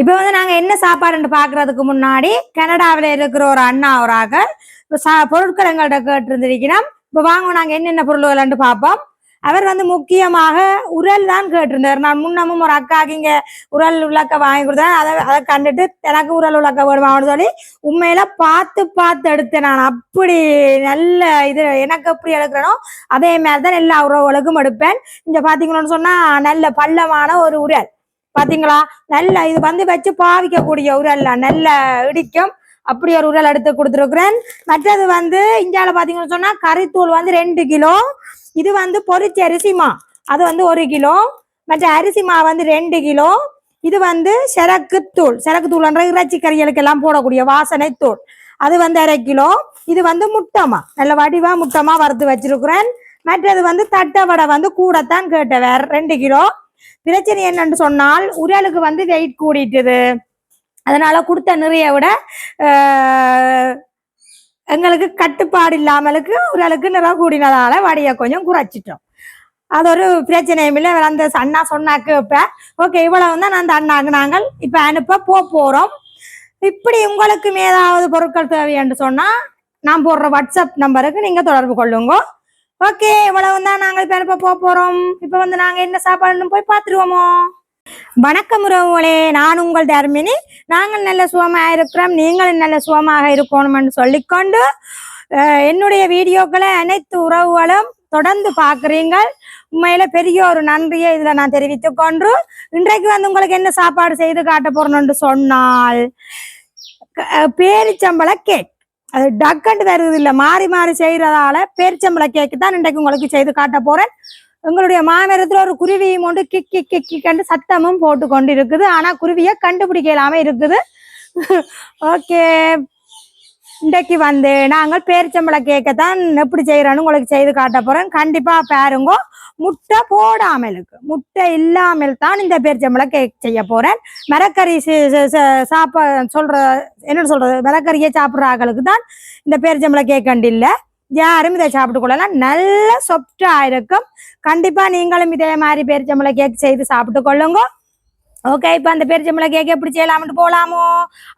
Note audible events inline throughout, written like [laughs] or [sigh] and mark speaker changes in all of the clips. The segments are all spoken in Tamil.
Speaker 1: இப்போ வந்து நாங்கள் என்ன சாப்பாடுன்னு பார்க்கறதுக்கு முன்னாடி கனடாவில் இருக்கிற ஒரு அண்ணா ஒரு இப்போ சா பொருட்கள் எங்கள்கிட்ட கேட்டிருந்திருக்கிறோம். இப்போ வாங்க நாங்கள் என்னென்ன பொருள்கள்னு பார்ப்போம் அவர் வந்து முக்கியமாக உரல் தான் கேட்டிருந்தார். நான் முன்னமும் ஒரு அக்காக்கு இங்கே உரல் உலக்க வாங்கி கொடுத்தேன். அதை அதை கண்டுட்டு எனக்கு உரல் உலக்க வேணுமான்னு சொல்லி உண்மையில பார்த்து பார்த்து எடுத்தேன் நான். அப்படி நல்ல இது எனக்கு எப்படி எடுக்கிறனோ அதே மாதிரி தான் எல்லா உறவுகளுக்கும் எடுப்பேன். இங்கே பார்த்தீங்கன்னு சொன்னால் நல்ல பள்ளமான ஒரு உரல். பாத்தீங்களா? நல்ல இது வந்து வச்சு பாவிக்கக்கூடிய உரல் நல்ல இடிக்கும். அப்படி ஒரு உரல் எடுத்து கொடுத்துருக்குறேன். மற்றது வந்து இந்தியால பாத்தீங்கன்னு சொன்னா கறித்தூள் வந்து ரெண்டு கிலோ. இது வந்து பொரிச்ச அரிசிமா அது வந்து ஒரு கிலோ. மற்ற அரிசிமா வந்து ரெண்டு கிலோ. இது வந்து செரக்குத்தூள். தூள் இறைச்சி கறிகளுக்கு எல்லாம் போடக்கூடிய வாசனை தூள் அது வந்து அரை கிலோ. இது வந்து முட்டமா நல்ல வடிவா முட்டமா வறுத்து வச்சிருக்கிறேன். மற்றது வந்து தட்டை வடை வந்து கூடத்தான் கேட்டேன். வேற ரெண்டு கிலோ. பிரச்சனை என்னன்னு சொன்னால் உரலுக்கு வந்து வெயிட் கூடிட்டுது. அதனால கொடுத்த நிறைய விட ஆஹ், எங்களுக்கு கட்டுப்பாடு இல்லாமலுக்கு உரலுக்கு நிற கூடினதால வடியை கொஞ்சம் குறைச்சிட்டோம். அது ஒரு பிரச்சனையும் இல்லை. அந்த அண்ணா சொன்னாக்கு இப்ப ஓகே இவ்வளவு தான் அந்த அண்ணாக்கு நாங்கள் இப்ப அனுப்ப போக போறோம். இப்படி உங்களுக்கும் ஏதாவது பொருட்கள் தேவை என்று சொன்னா நான் போடுற வாட்ஸ்அப் நம்பருக்கு நீங்க தொடர்பு கொள்ளுங்க. ஓகே இவ்வளவு தான் நாங்கள் இப்ப அனுப்ப போக போறோம். இப்ப வந்து நாங்க என்ன சாப்பாடுன்னு போய் பார்த்துருவோமோ வணக்கம் உறவுகளே நான் உங்கள் தர்மினி. நாங்கள் நல்ல சுகமாக இருக்கிறோம் நீங்களும் நல்ல சுகமாக இருக்கணும்னு சொல்லிக்கொண்டு என்னுடைய வீடியோக்களை அனைத்து உறவுகளும் தொடர்ந்து பார்க்குறீங்கள் உண்மையில பெரிய ஒரு நன்றியை இதில் நான் தெரிவித்துக் கொண்டு இன்றைக்கு வந்து உங்களுக்கு என்ன சாப்பாடு செய்து காட்ட போறோம்னு சொன்னால் பேரிச்சம்பள கேக் அது டக்குன்னு வருது இல்லை. மாறி மாறி செய்யறதால பேரிச்சம்பளை கேக்கு தான் இன்றைக்கு உங்களுக்கு செய்து காட்ட போறேன். எங்களுடைய மாமரத்தில் ஒரு குருவியும் கொண்டு கிக் கிக் கிக் கிக்கண்டு சத்தமும் போட்டு கொண்டு இருக்குது. ஆனால் குருவியை கண்டுபிடிக்கலாம இருக்குது. [laughs] ஓகே இன்றைக்கு வந்து நாங்கள் பேரிச்சம்பழ கேக்கை தான் எப்படி செய்யறோன்னு உங்களுக்கு செய்து காட்ட போறோம் கண்டிப்பா பாருங்க முட்டை போடாமலுக்கு முட்டை இல்லாமல் தான் இந்த பேரிச்சம்பழ கேக் செய்ய போறேன். மரக்கறி சாப்ப சொல்ற என்ன சொல்றது? மரக்கறியை சாப்பிட்ற ஆக்களுக்கு தான் இந்த பேரிச்சம்பழ கேக் கண்டு யாரும் இதை சாப்பிட்டு கொள்ளலாம். நல்ல சொப்டா இருக்கும். கண்டிப்பா நீங்களும் இதே மாதிரி பேரிச்சம்பழ கேக் செய்து சாப்பிட்டு கொள்ளுங்க. ஓகே இப்ப அந்த பேரிச்சம்பழ கேக் எப்படி செய்யலாம்னு போலாமோ?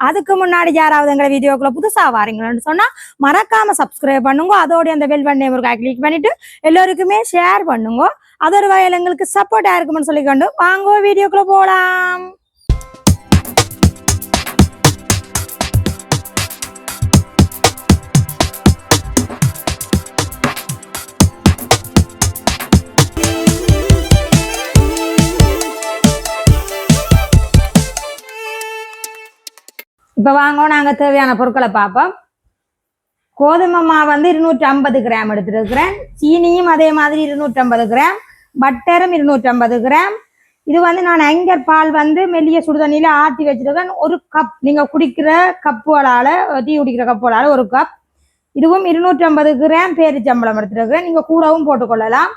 Speaker 1: அதுக்கு முன்னாடி யாராவது எங்களை வீடியோக்குள்ள புதுசா வாரீங்கன்னு சொன்னா மறக்காம சப்ஸ்கிரைப் பண்ணுங்க. அதோட அந்த வெல் பண்ணி ஒரு கிளிக் பண்ணிட்டு எல்லோருக்குமே ஷேர் பண்ணுங்க. அது ஒரு வகையில் எங்களுக்கு சப்போர்ட்டா இருக்கும்னு சொல்லிக்கொண்டு வாங்க வீடியோக்குள்ள போலாம். இப்போ வாங்க நாங்கள் தேவையான பொருட்களை பார்ப்போம். கோதுமை மாவு வந்து இருநூற்றி ஐம்பது கிராம் எடுத்துருக்கிறேன். சீனியும் அதே மாதிரி இருநூற்றி ஐம்பது கிராம். பட்டரும் இருநூற்றி ஐம்பது கிராம். இது வந்து நான் ஐங்கர் பால் வந்து மெல்லிய சுடுதண்ணியில் ஆற்றி வச்சிருக்கேன். ஒரு கப் நீங்கள் குடிக்கிற கப்புகளால் டீ குடிக்கிற கப்புகளால் ஒரு கப் இதுவும் இருநூற்றி ஐம்பது கிராம் பேரிச்சம்பளம் எடுத்துருக்கிறேன். நீங்கள் கூடவும் போட்டுக்கொள்ளலாம்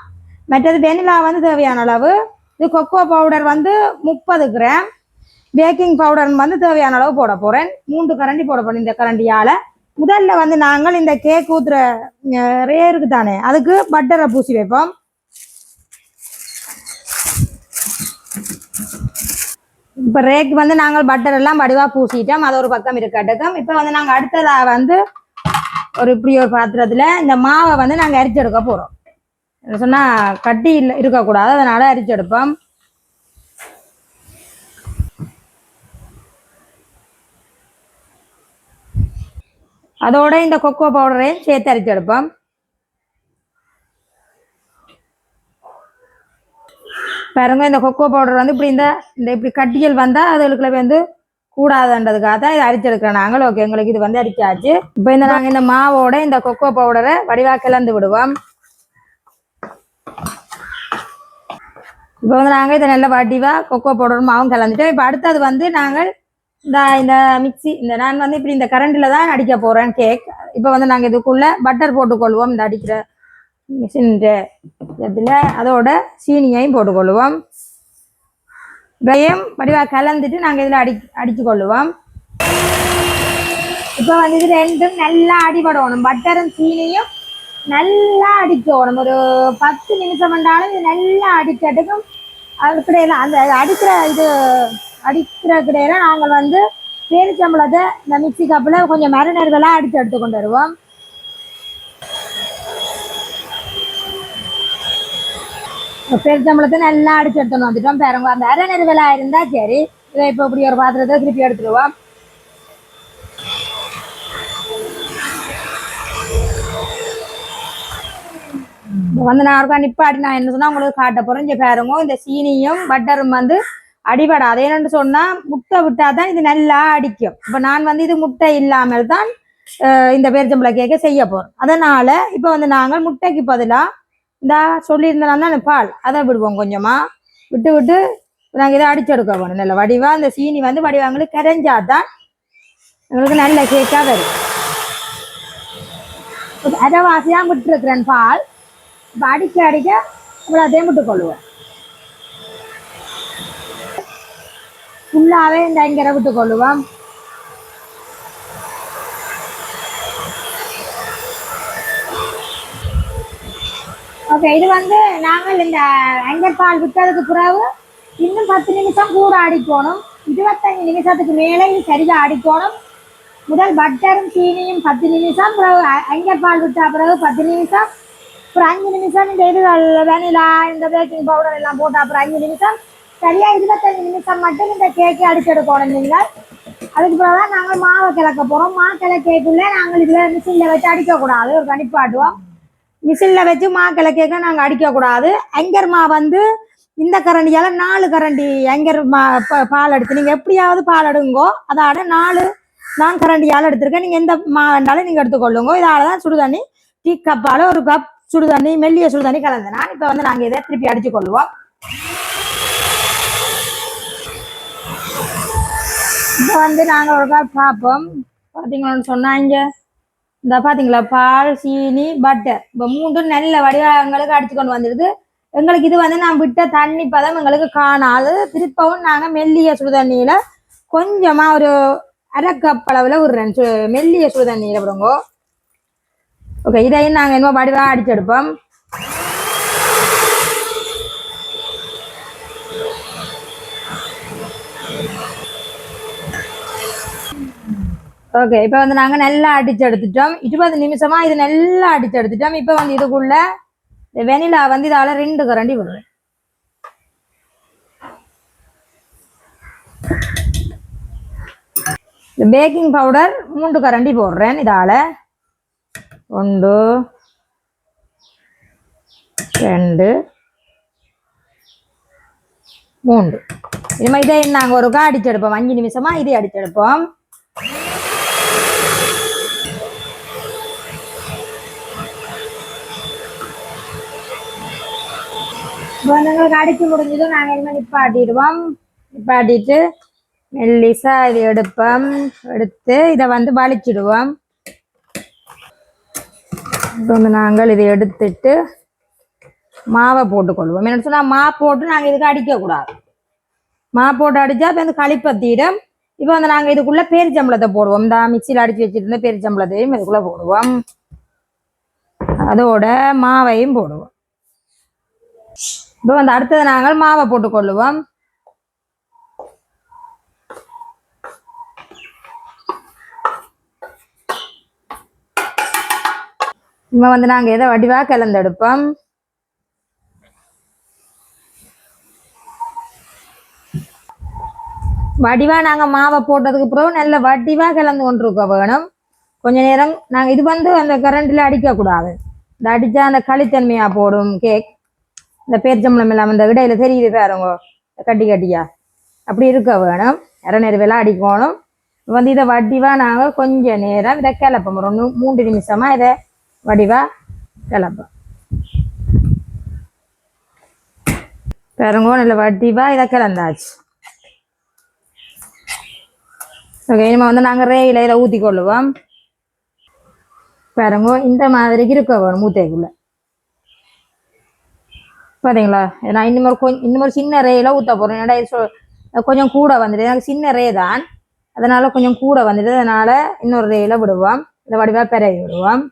Speaker 1: மற்றது வெனிலா வந்து தேவையான அளவு. இது கொக்கோ பவுடர் வந்து முப்பது கிராம். பேக்கிங் பவுடர் வந்து தேவையான அளவு போட போறேன். மூன்று கரண்டி போட போறேன் இந்த கரண்டியால. முதல்ல வந்து நாங்கள் இந்த கேக் ஊத்துற ரேருக்கு தானே அதுக்கு பட்டரை பூசி வைப்போம். இப்ப ரேக்கு வந்து நாங்கள் பட்டர் எல்லாம் வடிவா பூசிட்டோம். அது ஒரு பக்கம் இருக்கட்டும். இப்ப வந்து நாங்க அடுத்ததா வந்து ஒரு இப்படி ஒரு பாத்திரத்துல இந்த மாவை வந்து நாங்க அரிச்செடுக்க போறோம். என்ன சொன்னா கட்டி இல்ல இருக்கக்கூடாது. அதனால அரிச்செடுப்போம் அதோட இந்த கொக்கோ பவுடரையும் சேர்த்து அரைச்செடுப்போம் பாருங்க இந்த கொக்கோ பவுடர் வந்து இப்படி இந்த இந்த இப்படி கட்டியல் வந்தால் அதுகளுக்குள்ள வந்து கூடாதுன்றதுக்காக தான் இதை அரிச்செடுக்கிறோம் நாங்கள். ஓகே எங்களுக்கு இது வந்து அரிச்சாச்சு இப்போ இந்த நாங்கள் இந்த மாவோட இந்த கொக்கோ பவுடரை வடிவா கிளந்து விடுவோம். இப்போ வந்து நாங்கள் இதை நல்ல வடிவா கொக்கோ பவுடர் மாவும் கலந்துட்டோம் இப்போ அடுத்தது வந்து நாங்கள் இந்த இந்த மிக்ஸி இந்த நான் வந்து இப்படி இந்த கரண்டில் தான் அடிக்க போகிறேன் கேக் இப்போ வந்து நாங்கள் இதுக்குள்ள பட்டர் போட்டுக்கொள்வோம். இந்த அடிக்கிற மிஷின் இதில் அதோட சீனியையும் போட்டுக்கொள்வோம். வெயம் வடிவா கலந்துட்டு நாங்கள் இதில் அடி அடித்து கொள்ளுவோம் இப்போ வந்து இது ரெண்டும் நல்லா அடிபடணும். பட்டரும் சீனியும் நல்லா அடிக்கணும். ஒரு பத்து நிமிஷம் பண்ணாலும் இது நல்லா அடிக்கட்டுக்கும். அதுக்கிடையில அந்த அடிக்கிற இது அடிக்கிற நாங்கள் வந்து பேரிச்சம்பளத்தை இந்த மிக்ஸி கப்பில் கொஞ்சம் மரநெருவெல்லாம் அடித்து எடுத்து கொண்டு வருவோம். பேரிச்சம்பளத்தை நல்லா அடிச்சு எடுத்துன்னு வந்துட்டோம் பேரங்க. அந்த அரை நெருவலாக இருந்தால் சரி. இதை இப்போ இப்படி ஒரு பாத்திரத்தை திருப்பி எடுத்துருவோம். வந்து நான் இருக்கா நிப்பாட்டி நான் என்ன சொன்னால் உங்களுக்கு காட்ட போகிறேன் இங்கே பாருங்க. இந்த சீனியும் பட்டரும் வந்து அடிபடாது. என்னன்னு சொன்னா முட்டை விட்டா தான் இது நல்லா அடிக்கும். இப்ப நான் வந்து இது முட்டை இல்லாமல் தான் இந்த பேரிச்சம்பளை கேக்க செய்ய போறோம். அதனால இப்ப வந்து நாங்கள் முட்டைக்கு பதிலா இந்த சொல்லியிருந்தான் தான் பால் அதை விடுவோம் கொஞ்சமா. விட்டு விட்டு நாங்கள் இதை அடிச்சு எடுக்க போறோம். நல்ல வடிவா இந்த சீனி வந்து வடிவாங்களுக்கு கரைஞ்சாதான் எங்களுக்கு நல்ல கேக்கா வரும். இப்ப அரைவாசியா விட்டுருக்கிறேன் பால். இப்போ அடிக்க அடிக்க இவ்வளோத்தையும் விட்டு ஃபுல்லாகவே இந்த இங்கே விட்டு கொள்ளுவோம் ஓகே இது வந்து நாங்கள் இந்த அங்கர் பால் விட்டதுக்கு பிறகு இன்னும் பத்து நிமிஷம் கூட அடிக்கணும் இருபத்தஞ்சு நிமிஷத்துக்கு மேலே இது சரியாக அடிக்கணும் முதல் பட்டரும் சீனியும் பத்து நிமிஷம் பிறகு அ- அங்கர் பால் விட்ட பிறகு பத்து நிமிஷம் அப்புறம் அஞ்சு நிமிஷம் இந்த இது வெனிலா இந்த பேக்கிங் பவுடர் எல்லாம் போட்டு அப்புறம் அஞ்சு நிமிஷம் சரியா இருபத்தஞ்சு நிமிஷம் மட்டும் இந்த கேக்கை அடிச்செடுக்கணும் போனீங்களா அதுக்கு பிறகு தான் நாங்கள் மாவை கிளக்க போகிறோம் மா கிளக்கேக்குள்ளே நாங்கள் இதில் மிஷினில் வச்சு அடிக்கக்கூடாது. ஒரு கணிப்பாட்டுவோம் மிஷினில் வச்சு மா கிளக்கேக்க நாங்கள் அடிக்கக்கூடாது. அங்கர் மா வந்து இந்த கரண்டியால் நாலு கரண்டி அங்கர் மா பால் எடுத்து நீங்கள் எப்படியாவது பால் எடுங்கோ அதோட நாலு நான் கரண்டியால் எடுத்திருக்கேன். நீங்கள் எந்த மா வேண்டாலும் நீங்கள் எடுத்துக்கொள்ளுங்க. இதால் தான் சுடுதண்ணி டீ கப்பால் ஒரு கப் சுடுதண்ணி மெல்லிய சுடுதண்ணி கலந்து. நான் இப்போ வந்து நாங்கள் இதை திருப்பி அடிச்சு கொள்வோம் இப்போ வந்து நாங்கள் ஒரு பார்ப்போம் பார்த்தீங்களான்னு சொன்னாங்க இந்த பார்த்தீங்களா பால் சீனி பட்டர் இப்போ மூன்றும் நல்ல வடிவங்களுக்கு எங்களுக்கு கொண்டு வந்துடுது எங்களுக்கு இது வந்து நான் விட்ட தண்ணி பதம் எங்களுக்கு காணாது. திருப்பவும் நாங்கள் மெல்லிய சுடுதண்ணியில் கொஞ்சமாக ஒரு அரை கப் அளவில் விடுறேன். சு மெல்லிய சுடுதண்ணியில் விடுங்கோ. ஓகே இதையும் நாங்கள் இன்னும் வடிவாக அடிச்சு ஓகே இப்போ வந்து நாங்கள் நல்லா அடிச்சு எடுத்துட்டோம் இருபது நிமிஷமா இது நல்லா அடிச்சு எடுத்துட்டோம் இப்போ வந்து இதுக்குள்ள வெனிலா வந்து இதால ரெண்டு கரண்டி விடுறேன் இந்த பேக்கிங் பவுடர் மூன்று கரண்டி போடுறேன் இதால. ஒன்று ரெண்டு மூன்று. இது மாதிரி இதை நாங்கள் ஒருக்கா அடிச்செடுப்போம். அஞ்சு நிமிஷமா இதை அடிச்செடுப்போம். எங்களுக்கு அடிச்சு முடிஞ்சதும் நாங்கள் இனிமேல் நிப்பாட்டிடுவோம். நிப்பாட்டிட்டு மெல்லிசா இது எடுப்போம். எடுத்து இதை வந்து வலிச்சிடுவோம். இப்போ வந்து நாங்கள் இதை எடுத்துட்டு மாவை போட்டுக்கொள்வோம். என்ன சொன்னால் மா போட்டு நாங்கள் இதுக்கு அடிக்கக்கூடாது. மா போட்டு அடித்தா இப்போ வந்து களிப்பத்திடும் இப்போ வந்து நாங்கள் இதுக்குள்ளே பேரிச்சம்பளத்தை போடுவோம். இந்த மிக்சியில் அடித்து வச்சுருந்த பேரிச்சம்பளத்தையும் இதுக்குள்ளே போடுவோம். அதோட மாவையும் போடுவோம். இப்போ வந்து அடுத்தது நாங்கள் மாவை போட்டுக்கொள்ளுவோம். இப்போ வந்து நாங்கள் எதை வடிவாக கலந்தெடுப்போம்? வடிவாக நாங்கள் மாவை போட்டதுக்கு பிறகு நல்ல வடிவாக கலந்து கொண்டிருக்க வேணும். கொஞ்ச நேரம் நாங்கள் இது வந்து அந்த கரண்டில் அடிக்கக்கூடாது. இந்த அடித்தா அந்த களித்தன்மையாக போடும் கேக் இந்த பேரிச்சம்பளம் இல்லாமல் இந்த இடையில தெரியுது பாருங்க கட்டி கட்டியா. அப்படி இருக்க வேணும். இற நேரம் அடிக்கணும். வந்து இதை வடிவாக நாங்கள் கொஞ்ச நேரம் இதை கிளப்போம். ஒரு மூன்று நிமிஷமாக இதை வடிவாக கிளப்போம். பாருங்க நல்ல வடிவாக இதை கிளந்தாச்சு. ஓகே இனிமே வந்து நாங்கள் ரேயில இதை ஊற்றி கொள்ளுவோம் பாருங்க இந்த மாதிரி இருக்க வேணும் மூத்தைக்குள்ள பாத்தீங்களா? நான் இன்னும் கொஞ்சம் இன்னும் சின்ன ரேயில ஊற்ற போகிறேன் ஏன்னா இது கொஞ்சம் கூட வந்துட்டு எனக்கு சின்ன ரே தான். அதனால கொஞ்சம் கூட வந்துட்டு அதனால இன்னொரு ரேயில விடுவோம். இந்த வடிவா பெரவி விடுவோம்.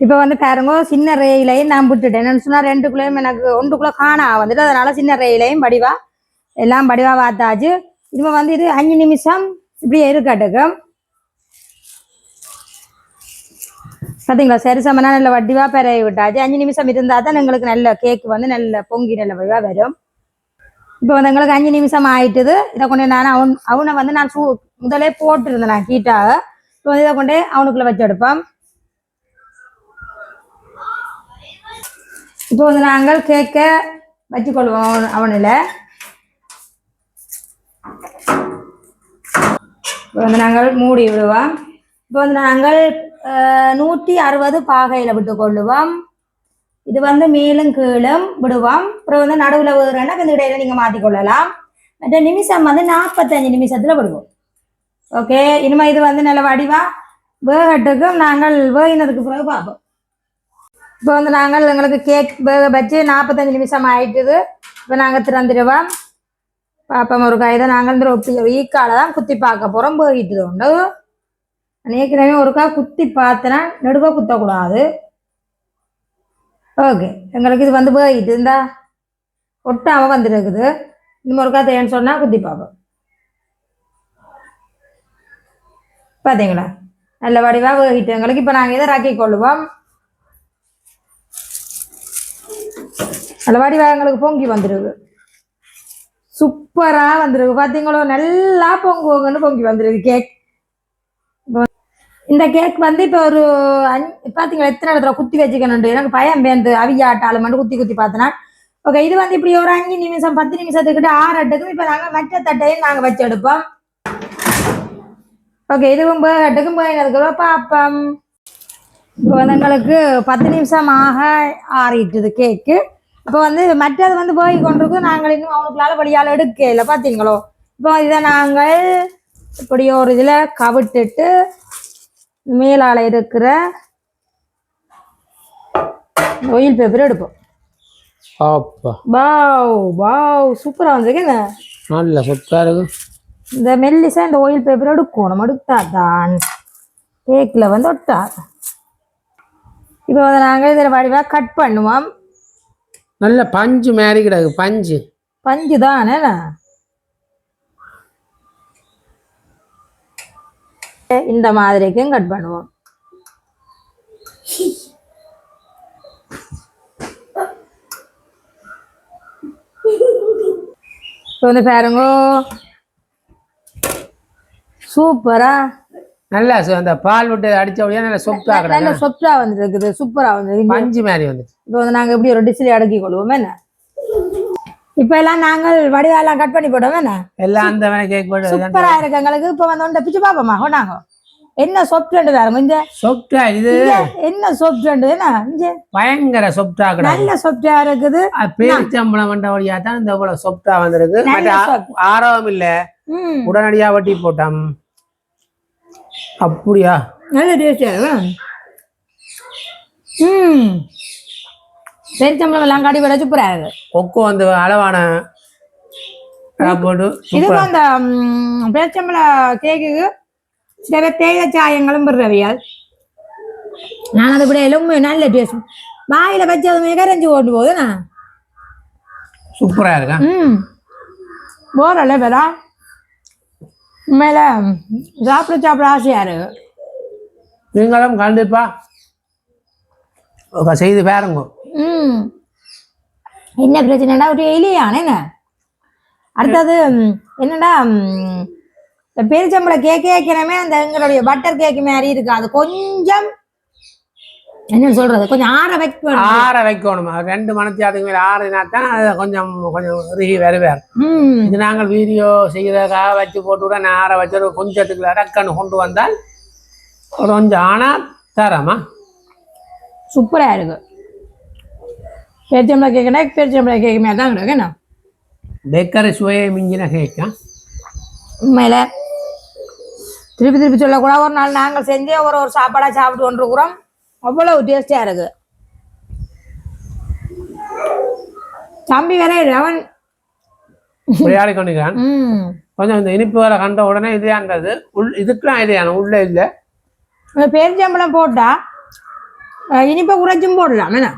Speaker 1: இப்போ வந்து பாருங்க சின்ன ரேயிலையும் நான் விட்டுட்டேன். என்னன்னு சொன்னால் ரெண்டுக்குள்ளேயும் எனக்கு ஒன்றுக்குள்ளே காணா வந்துட்டு. அதனால சின்ன ரேயிலையும் வடிவா எல்லாம் வடிவாக பார்த்தாச்சு இப்போ வந்து இது அஞ்சு நிமிஷம் இப்படி இருக்கட்டுக்கும் பார்த்தீங்களா சரி சமனா நல்ல வடிவா பெறவி விட்டாச்சு அஞ்சு நிமிஷம் இருந்தால் தான் எங்களுக்கு நல்ல கேக் வந்து நல்ல பொங்கி நல்ல வடிவா வரும். இப்போ வந்து எங்களுக்கு அஞ்சு நிமிஷம் ஆயிட்டுது. இதை கொண்டு நான் அவன் அவனை வந்து நான் சூ முதலே போட்டுருந்தேன் நான் ஹீட்டாக இப்போ வந்து இதை கொண்டு அவனுக்குள்ள வச்சு எடுப்போம் இப்போ வந்து நாங்கள் கேக்கை வச்சுக்கொள்வோம் அவனில். இப்போ வந்து நாங்கள் மூடி விடுவோம். இப்போ வந்து நாங்கள் நூற்றி அறுபது பாகையில் விட்டு கொள்ளுவோம். இது வந்து மேலும் கீழும் விடுவோம். அப்புறம் வந்து நடுவில் விடுறேன்னா இந்த இடையில நீங்கள் மாற்றிக்கொள்ளலாம் மற்ற நிமிஷம் வந்து நாற்பத்தஞ்சு நிமிஷத்தில் விடுவோம். ஓகே இனிமேல் இது வந்து நல்ல வடிவா வேகட்டுக்கும் நாங்கள் வேகினதுக்கு பிறகு பார்ப்போம். இப்போ வந்து நாங்கள் எங்களுக்கு கேக் வேக வச்சு நாற்பத்தஞ்சு நிமிஷம் ஆயிட்டுது. இப்போ நாங்கள் திறந்துடுவோம். பாப்பா முருகாய் கைதை நாங்கள் இந்த ஒப்பி ஈக்கால தான் குத்தி பார்க்க போகிறோம் வேகிட்டுது உண்டு ஏற்கனவே ஒருக்கா குத்தி பார்த்தேன்னா நடுவாக குத்தக்கூடாது. ஓகே எங்களுக்கு இது வந்து வேகிட்டு இருந்தா ஒட்டாமல் வந்துருக்குது இன்னும் ஒருக்கா தேன்னு சொன்னால் குத்தி பார்ப்போம் பார்த்தீங்களா நல்ல வடிவாக வேகிட்டு. எங்களுக்கு இப்போ நாங்கள் இதை ராக்கி கொள்ளுவோம். நல்ல வடிவாக எங்களுக்கு பொங்கி வந்துருக்கு. சூப்பராக வந்துருக்கு. பார்த்தீங்களோ நல்லா பொங்குவோங்கன்னு பொங்கி வந்துருக்கு. கேக். இந்த கேக் வந்து இப்போ ஒரு அஞ்சு பார்த்தீங்களா எத்தனை இடத்துல குத்தி வச்சுக்கணுண்டு எனக்கு பயம் வேந்து. அவியாட்டாலும் மட்டும் குத்தி குத்தி பார்த்தனா ஓகே இது வந்து இப்படி ஒரு அஞ்சு நிமிஷம் பத்து நிமிஷத்துக்கிட்ட ஆறட்டுக்கும் இப்போ நாங்கள் மற்ற தட்டையும் நாங்கள் வச்சு எடுப்போம். ஓகே இதுவும் அட்டுக்கும் பேகினதுக்கு பார்ப்போம் இப்போ வந்து எங்களுக்கு பத்து நிமிஷம் ஆக ஆறிட்டுது கேக்கு இப்போ வந்து மற்றது வந்து போய் கொண்டிருக்கு நாங்கள் இன்னும் அவனுக்குள்ளால வழியால் எடுக்கல பார்த்தீங்களோ இப்போ இதை நாங்கள் இப்படி ஒரு இதில் கவிட்டுட்டு மேலால் இருக்கிற ஒயில் பேப்பர் எடுப்போம்.
Speaker 2: அப்பா.
Speaker 1: வாவ் வாவ் சூப்பராக வந்திருக்கேங்க
Speaker 2: நல்ல சூப்பராக இருக்கும்
Speaker 1: இந்த மெல்லிசா இந்த ஒயில் பேப்பர் எடுக்கணும் எடுத்தா தான் கேக்கில் வந்து ஒட்டா. இப்போ வந்து நாங்கள் இதில் வடிவாக கட் பண்ணுவோம்.
Speaker 2: நல்ல பஞ்சு மாரி கிடக்கு பஞ்சு.
Speaker 1: பஞ்சு தானே இந்த மாதிரிக்கும் கட் பண்ணுவோம். இப்போ வந்து பாருங்க. சூப்பரா.
Speaker 2: நல்லா அந்த பால் விட்டு அடிச்ச உடனே நல்ல சொப்டா
Speaker 1: நல்ல சொப்டா வந்துருக்குது சூப்பரா வந்துருக்கு
Speaker 2: பஞ்சு மாரி வந்துச்சு
Speaker 1: இப்போ வந்து நாங்கள் எப்படி ஒரு டிஷ்ல அடக்கி கொள்வோம் என்ன? இப்போ எல்லாம் நாங்கள் வடிவெல்லாம் கட் பண்ணி போட்டோம் என்ன?
Speaker 2: எல்லாம் அந்த கேக் போட்டு
Speaker 1: சூப்பரா இருக்கு எங்களுக்கு. இப்போ வந்து ஒன்றை பிச்சு பார்ப்போமா? கொண்டாங்க என்ன சொப்ட் வேற? இந்த
Speaker 2: சொப்டா இது.
Speaker 1: என்ன சொப்ட் என்ன?
Speaker 2: பயங்கர கிடக்கு.
Speaker 1: நல்ல சொப்டா இருக்குது.
Speaker 2: பேரிச்சம்பளம் வந்த வழியா தான் இந்த இவ்வளவு சொப்டா வந்திருக்கு. ஆரவம் இல்ல. உடனடியா வட்டி போட்டோம். அப்படியா?
Speaker 1: நல்ல டேஸ்டியா ம். பெருச்சம்பளம் எல்லாம் காடி விட சூப்பரா இருக்கு.
Speaker 2: கொக்கு வந்து அளவான போட்டு
Speaker 1: இதுக்கு அந்த ம், பேரிச்சம்பள கேக்குக்கு சில தேயிலை சாயங்களும் பெறுறவியால் நான் அதை விட எலும்பு நல்ல டேஸ்ட் வாயில வச்சு அது மிகரஞ்சு ஓட்டு போகுதுண்ணா
Speaker 2: சூப்பரா இருக்கா?
Speaker 1: ம் பேரா உண்மையில சாப்பிட சாப்பிட ஆசையா இருக்கு.
Speaker 2: நீங்களும் கண்டிப்பா. செய்து பாருங்க.
Speaker 1: ம் என்ன பிரச்சனைடா ஒரு எலியானே அடுத்தது ம், என்னடா பெருச்சம்பளை கேக் கேட்கிறமே அந்த எங்களுடைய பட்டர் கேக் மாதிரி இருக்கு அது கொஞ்சம் என்ன சொல்றது? கொஞ்சம் ஆற வைக்கணும்
Speaker 2: ஆற வைக்கணும் ரெண்டு மணத்தி அதுக்கு மேல ஆறுனா தான் அது கொஞ்சம் கொஞ்சம் இறுகி வருவார்
Speaker 1: ம்
Speaker 2: இது நாங்கள் வீடியோ செய்யறதுக்காக வச்சு போட்டு விட நான் ஆற வச்சு கொஞ்சத்துக்கு டக்குன்னு கொண்டு வந்தால் கொஞ்சம் ஆனா தரமா
Speaker 1: சூப்பரா இருக்கு பெருச்சம்பளை கேக்குனா பெருச்சம்பளை கேக் மாதிரி தான் இருக்கு என்ன
Speaker 2: பேக்கரி சுவையை மிஞ்சின கேக்கா
Speaker 1: உண்மையில திருப்பி திருப்பி சொல்லக்கூடாது ஒரு நாள் நாங்கள் செஞ்சே ஒரு ஒரு சாப்பாடாக சாப்பிட்டு கொண்டிருக்கிறோம் அவ்வளவு டேஸ்டியாக இருக்கு தம்பி வேற அவன்
Speaker 2: விளையாடி கொண்டிருக்கான் கொஞ்சம் இந்த இனிப்பு வேலை கண்ட உடனே இதான்றது உள் இதுக்கெல்லாம் இதையான உள்ள இல்லை
Speaker 1: இந்த பேரிச்சம்பழம் போட்டா அஹ், இனிப்பை குறைச்சும் போடலாம் என்ன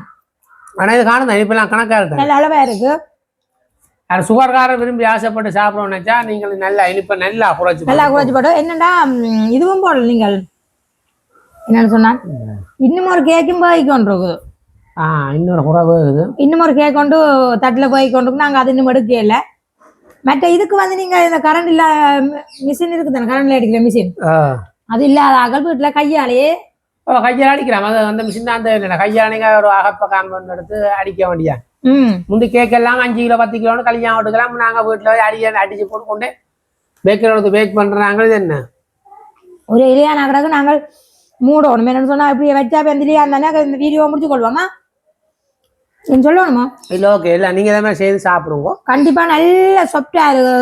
Speaker 2: ஆனால் இது காணுங்க இனிப்பெல்லாம் கணக்காக இருக்கு.
Speaker 1: நல்ல அளவா இருக்கு.
Speaker 2: யார் சுகர்காரம் விரும்பி ஆசைப்பட்டு சாப்பிடணும்னு நினைச்சா நீங்கள் நல்லா இனிப்பை நல்லா குறைச்சி
Speaker 1: நல்லா குறைச்சி போட்டு என்னடா இதுவும் போடல நீங்கள்? என்னன்னு சொன்னா இன்னும் ஒரு கேக்கும் போய் கொண்டு இருக்குது
Speaker 2: ஆ இன்னொரு குறைவு இது.
Speaker 1: இன்னும் ஒரு கேக் கொண்டு தட்டில் போய் கொண்டு நாங்கள் அது இன்னும் எடுக்கல மற்ற இதுக்கு வந்து நீங்கள் இந்த கரண்ட் இல்ல மிஷின் இருக்குது தானே கரண்ட்ல அடிக்கிற மிஷின். அது இல்லாத அகல் வீட்டில் கையாலேயே
Speaker 2: கையால் அடிக்கலாம் அது அந்த மிஷின் தான் தேவையில்லை கையால் நீங்கள் ஒரு அகப்ப காம்பவுண்ட் எடுத்து அடிக்க வேண்டியா முந்தி கேக்கெல்லாம் அஞ்சு கிலோ பத்து கிலோன்னு கல்யாணம் விட்டுக்கலாம். நாங்கள் வீட்டில் அடிக்க அடிச்சு போட்டு கொண்டு பேக்கரில் பேக் பண்ணுறாங்க இது என்ன?
Speaker 1: ஒரு இலையா நகரக்கு நாங்கள் மூடணும். என்னன்னு சொன்னா இப்படி வச்சா பெந்திலியா இருந்தானே இந்த வீடியோ முடிச்சு கொள்வோமா? நீங்க சொல்லணுமா?
Speaker 2: இல்லை ஓகே இல்லை நீங்கள் மாதிரி செய்து சாப்பிடுங்க.
Speaker 1: கண்டிப்பா நல்ல சொப்டா இருக்கு.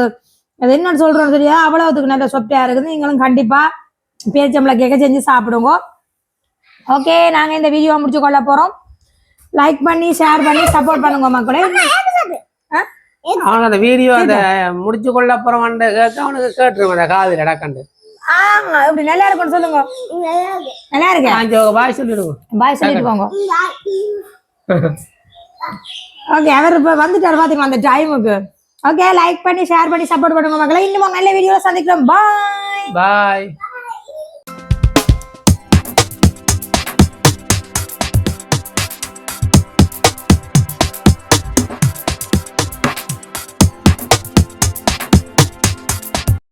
Speaker 1: அது என்னன்னு சொல்றோம் தெரியா அவ்வளவுக்கு நல்ல சொப்டா இருக்குது. நீங்களும் கண்டிப்பா பேச்சம்பளை கேட்க செஞ்சு சாப்பிடுங்க. ஓகே நாங்க இந்த வீடியோ முடிச்சு கொள்ள போறோம். லைக் பண்ணி ஷேர் பண்ணி சப்போர்ட் பண்ணுங்க மக்களே. ஆ?
Speaker 2: அவன் அந்த வீடியோ அந்த முடிச்சு கொள்ள வந்து கேட்க அவனுக்கு கேட்டுருவேன் அந்த காதில் இடக்கண்டு
Speaker 1: ஆமா இப்படி நல்லா இருக்கும்னு சொல்லுங்க. நல்லா இருக்கு.
Speaker 2: அஞ்சு பாய் சொல்லிடுங்க.
Speaker 1: பாய் சொல்லிட்டு போங்க. ஓகே அவர் இப்ப வந்துட்டார் பாத்தீங்களா அந்த டைமுக்கு ஓகே லைக் பண்ணி ஷேர் பண்ணி சப்போர்ட் பண்ணுங்க மக்களே. இன்னும் நல்ல வீடியோல சந்திக்கிறோம். பாய்
Speaker 2: பாய்